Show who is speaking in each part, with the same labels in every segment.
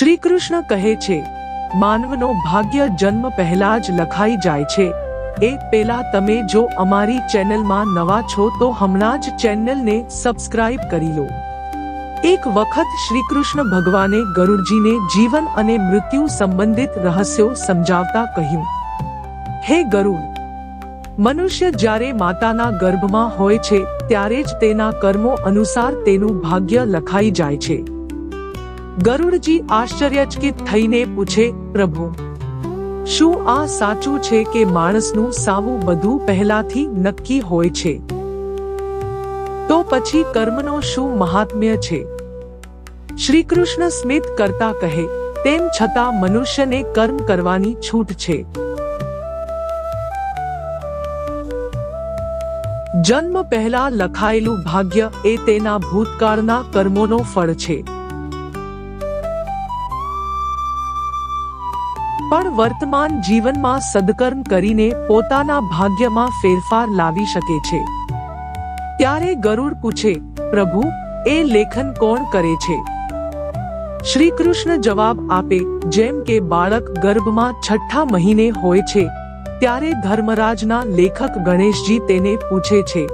Speaker 1: શ્રી કૃષ્ણ કહે છે, માનવનો ભાગ્ય જન્મ પહેલા જ લખાઈ જાય છે. એ પેલા તમે જો અમારી ચેનલમાં નવા છો તો હમણાં જ ચેનલને સબસ્ક્રાઇબ કરી લો. એક વખત શ્રી કૃષ્ણ ભગવાને ગરુડજીને જીવન અને મૃત્યુ સંબંધિત રહસ્યો સમજાવતા કહ્યું, હે ગરુડ, મનુષ્ય જ્યારે માતાના ગર્ભમાં હોય છે, ત્યારે જ તેના કર્મો અનુસાર તેનું ભાગ્ય લખાઈ જાય છે. ગરુડજી આશ્ચર્યચકિત થઈને પૂછે, પ્રભુ, શું આ સાચું છે કે માણસનું સાવું બધું પહેલાથી નક્કી હોય છે? તો પછી કર્મનો શું મહાત્મ્ય છે? શ્રી કૃષ્ણ સ્મિત કરતા કહે, તેમ છતાં મનુષ્યને કર્મ કરવાની છૂટ છે. જન્મ પહેલા લખાયેલું ભાગ્ય એ તેના ભૂતકાળના કર્મોનો ફળ છે. પણ વર્તમાન જીવનમાં સદકર્મ કરીને પોતાના ભાગ્યમાં ફેરફાર લાવી શકે છે. ત્યારે ગરુડ પૂછે, પ્રભુ, એ લેખન કોણ કરે છે? શ્રી કૃષ્ણ જવાબ આપે, જેમ કે બાળક ગર્ભમાં છઠ્ઠા મહિને હોય છે, ત્યારે ધર્મરાજના લેખક ગણેશજી તેને પૂછે છે,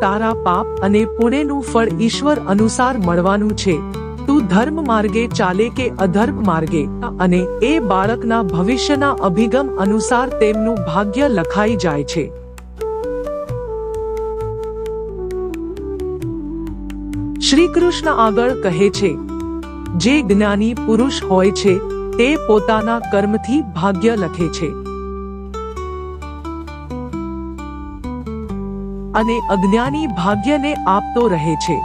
Speaker 1: તારા પાપ અને પુણ્યનું ફળ ઈશ્વર અનુસાર મળવાનું છે. તું ધર્મ માર્ગે ચાલે કે અધર્મ માર્ગે? અને એ બાળકના ભવિષ્યના અભિગમ અનુસાર તેમનું ભાગ્ય લખાઈ જાય છે. શ્રી કૃષ્ણ આગળ કહે છે, જે જ્ઞાની પુરુષ હોય છે, તે પોતાના કર્મથી ભાગ્ય લખે છે. અને અજ્ઞાની ભાગ્યને આપતો રહે છે.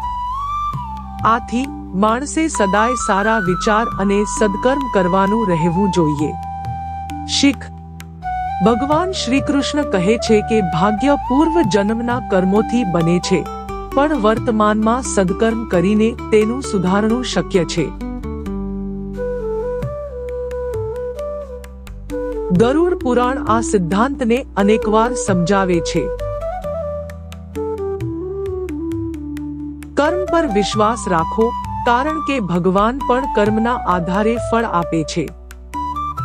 Speaker 1: આથી માણસે સદાય સારા વિચાર અને સદકર્મ કરવાનું રહેવું જોઈએ. શીખ. ભગવાન શ્રી કૃષ્ણ કહે છે કે ભાગ્ય પૂર્વ જન્મના કર્મોથી બને છે, પણ વર્તમાનમાં સદકર્મ કરીને તેનું સુધારણું શક્ય છે. ગરુડ પુરાણ આ સિદ્ધાંતને અનેકવાર સમજાવે છે. કર્મ પર વિશ્વાસ રાખો કારણ કે ભગવાન પણ કર્મના આધારે ફળ આપે છે.